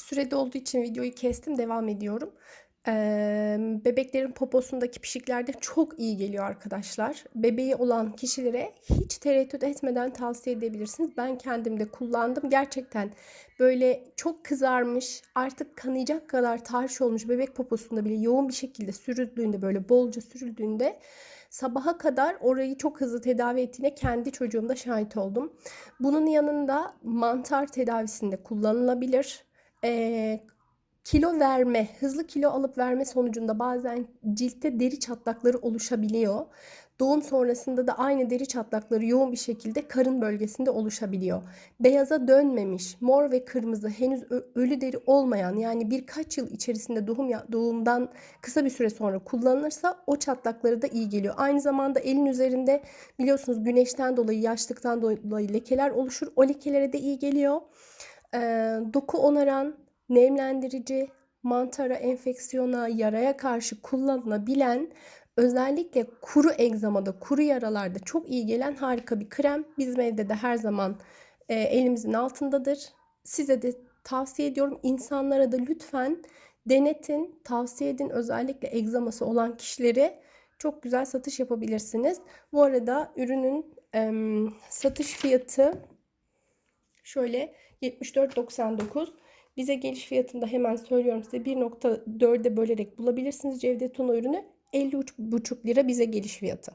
sürede olduğu için videoyu kestim. Devam ediyorum. Eee, bebeklerin poposundaki pişiklerde çok iyi geliyor arkadaşlar. Bebeği olan kişilere hiç tereddüt etmeden tavsiye edebilirsiniz. Ben kendim de kullandım. Gerçekten böyle çok kızarmış, artık kanayacak kadar tahriş olmuş bebek poposunda bile yoğun bir şekilde sürüldüğünde böyle bolca sürüldüğünde sabaha kadar orayı çok hızlı tedavi ettiğine kendi çocuğumda şahit oldum. Bunun yanında mantar tedavisinde kullanılabilir. Ee, kilo verme, hızlı kilo alıp verme sonucunda bazen ciltte deri çatlakları oluşabiliyor. Doğum sonrasında da aynı deri çatlakları yoğun bir şekilde karın bölgesinde oluşabiliyor. Beyaza dönmemiş, mor ve kırmızı henüz ölü deri olmayan yani birkaç yıl içerisinde doğum doğumdan kısa bir süre sonra kullanılırsa o çatlakları da iyi geliyor. Aynı zamanda elin üzerinde biliyorsunuz güneşten dolayı, yaşlıktan dolayı lekeler oluşur. O lekelere de iyi geliyor. Ee, doku onaran, nemlendirici, mantara, enfeksiyona, yaraya karşı kullanılabilen özellikle kuru egzamada, kuru yaralarda çok iyi gelen harika bir krem. Bizim evde de her zaman e, elimizin altındadır. Size de tavsiye ediyorum. İnsanlara da lütfen denetin, tavsiye edin. Özellikle egzaması olan kişilere çok güzel satış yapabilirsiniz. Bu arada ürünün em, satış fiyatı şöyle 74.99. Bize geliş fiyatında hemen söylüyorum size 1.4'e bölerek bulabilirsiniz Cevdet Tuna ürünü. 53,5 lira bize geliş fiyatı.